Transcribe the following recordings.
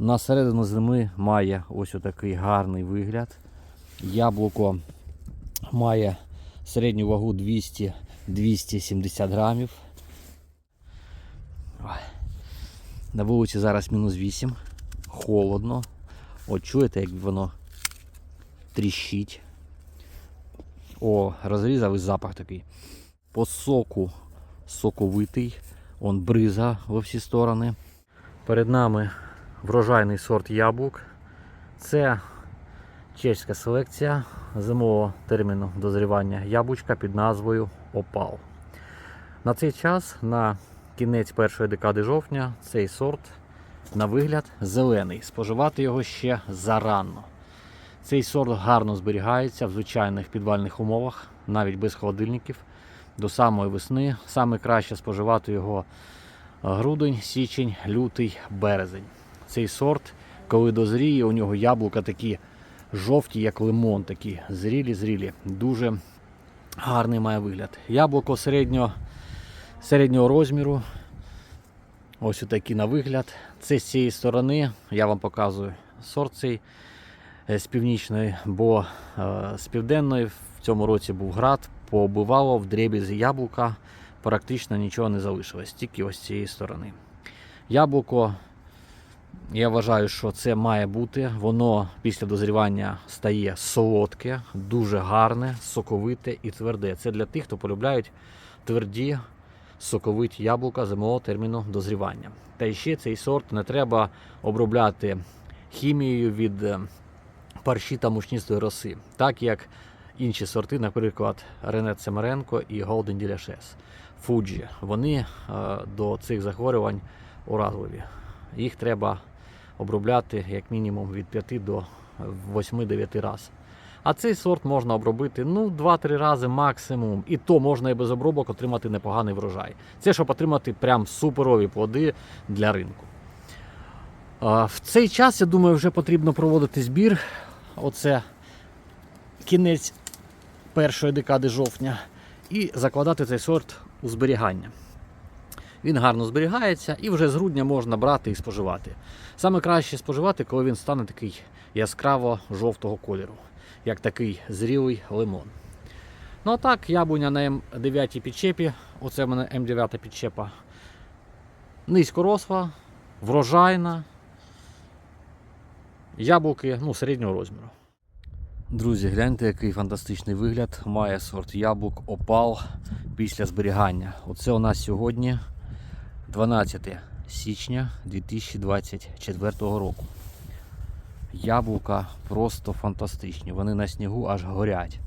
На середину зими має ось отакий гарний вигляд. Яблуко має середню вагу 200-270 грамів. На вулиці зараз мінус 8. Холодно. От чуєте, як воно тріщить. О, розрізав і запах такий. По соку соковитий. Он бриза во всі сторони. Перед нами врожайний сорт яблук. Це чеська селекція зимового терміну дозрівання яблучка під назвою Опал. На цей час, на кінець першої декади жовтня, цей сорт на вигляд зелений. Споживати його ще зарано. Цей сорт гарно зберігається в звичайних підвальних умовах, навіть без холодильників, до самої весни. Саме краще споживати його грудень, січень, лютий, березень. Цей сорт, коли дозріє, у нього яблука такі жовті, як лимон, такі зрілі-зрілі. Дуже гарний має вигляд. Яблуко середнього, середнього розміру. Ось отакі на вигляд. Це з цієї сторони, я вам показую сорт цей е, з північної, бо е, з південної в цьому році був град, пооббивало в дрібізі яблука, практично нічого не залишилось, тільки ось з цієї сторони. Яблуко, я вважаю, що це має бути. Воно після дозрівання стає солодке, дуже гарне, соковите і тверде. Це для тих, хто полюбляють тверді соковиті яблука зимового терміну дозрівання. Та ще цей сорт не треба обробляти хімією від е, парші та мучнистої роси, так як інші сорти, наприклад, Рене Цемеренко і Golden Delicious, Fuji, вони е, до цих захворювань уразливі. Їх треба обробляти як мінімум від 5 до 8-9 разів. А цей сорт можна обробити ну, 2-3 рази максимум. І то можна і без обробок отримати непоганий врожай. Це щоб отримати прям суперові плоди для ринку. В цей час, я думаю, вже потрібно проводити збір. Оце кінець першої декади жовтня. І закладати цей сорт у зберігання. Він гарно зберігається і вже з грудня можна брати і споживати. Саме краще споживати, коли він стане такий яскраво жовтого кольору, як такий зрілий лимон. Ну а так, яблуня на М9 підчепі, оце в мене М9 підчепа. Низькоросла, врожайна. Яблуки ну, середнього розміру. Друзі, гляньте, який фантастичний вигляд має сорт яблук Опал після зберігання. Оце у нас сьогодні 12 січня 2024 року. Яблука просто фантастичні. Вони на снігу аж горять,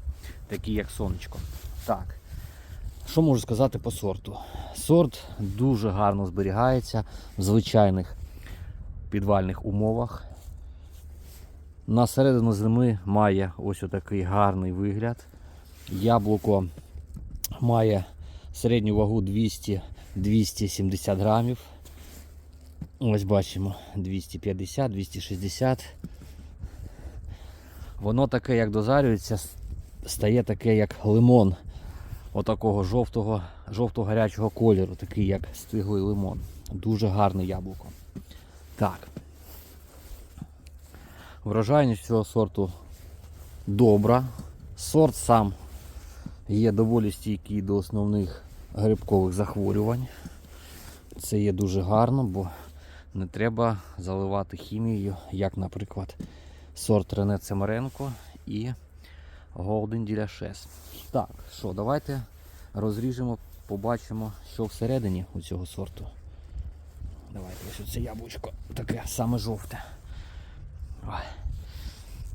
такі як сонечко. Так, що можу сказати по сорту? Сорт дуже гарно зберігається в звичайних підвальних умовах. На середину зими має ось отакий гарний вигляд. Яблуко має середню вагу 200-270 грамів. Ось бачимо 250-260. Воно таке, як дозарюється, стає таке, як лимон. Отакого жовтого, жовто-гарячого кольору, такий як стиглий лимон. Дуже гарне яблуко. Так. Врожайність цього сорту добра. Сорт сам є доволі стійкий до основних грибкових захворювань. Це є дуже гарно, бо не треба заливати хімією, як, наприклад, сорт Рене Цемеренко і Golden Delicious. Так, що, давайте розріжемо, побачимо, що всередині у цього сорту. Давайте ось оце яблучко таке саме жовте.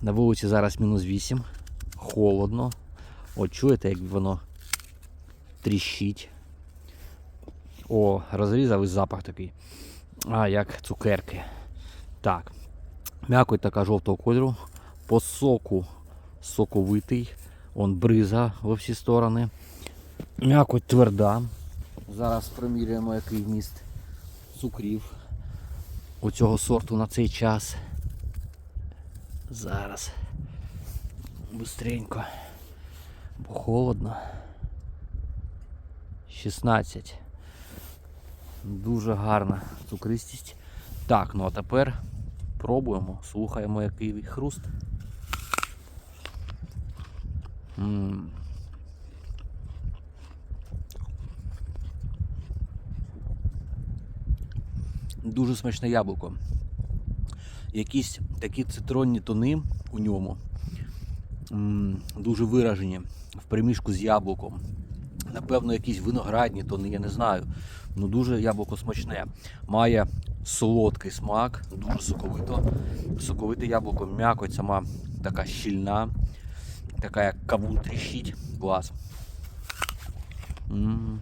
На вулиці зараз мінус 8. Холодно. От чуєте, як воно тріщить. О, розрізав і запах такий. А, як цукерки. Так. М'якоть така жовтого кольору. По соку соковитий. Он бриза во всі сторони. М'якоть тверда. Зараз примірюємо який вміст цукрів у цього сорту на цей час. Зараз. Быстренько. Бо холодно. 16. Дуже гарна цукристість. Так, ну а тепер Пробуємо, слухаємо, який хруст. м Дуже смачне яблуко. Якісь такі цитронні тони у ньому. м, Дуже виражені в примішку з яблуком. Напевно, якісь виноградні тони, я не знаю. Ну дуже яблуко смачне. Має солодкий смак, дуже соковито. Соковите яблуко, м'якоть сама така щільна, така як кавун тріщить. Клас. М.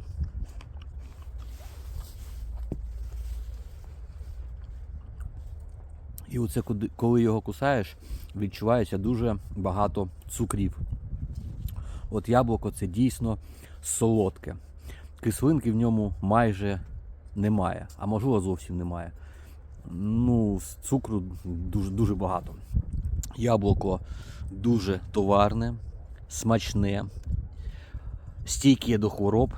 І оце коли його кусаєш, відчувається дуже багато цукрів. От яблуко це дійсно солодке. Кислинки в ньому майже немає, а можливо зовсім немає. Ну, з цукру дуже, дуже багато. Яблуко дуже товарне, смачне, стійке до хвороб,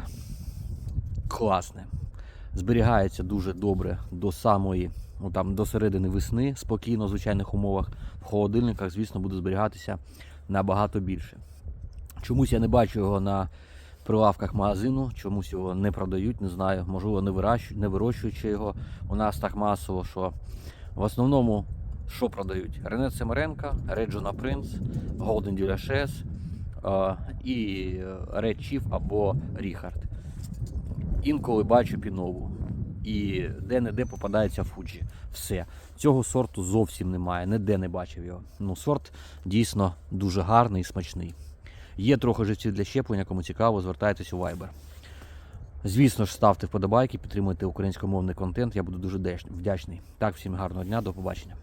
класне. Зберігається дуже добре до самої, ну там до середини весни, спокійно в звичайних умовах. В холодильниках, звісно, буде зберігатися набагато більше. Чомусь я не бачу його на прилавках магазину, чомусь його не продають, не знаю. Можливо, не вирощують, не вирощуючи його у нас так масово, що в основному що продають? Рене Семеренка, Реджона Принц, Голден Дюляшес і Red Chief або Ріхард. Інколи бачу пінову. І де-не-де попадається Фуджі. Все. Цього сорту зовсім немає, ніде не бачив його. Ну, сорт дійсно дуже гарний і смачний. Є трохи живців для щеплення, кому цікаво, звертайтесь у Viber. Звісно ж, ставте вподобайки, підтримуйте українськомовний контент. Я буду дуже вдячний. Так, всім гарного дня, до побачення.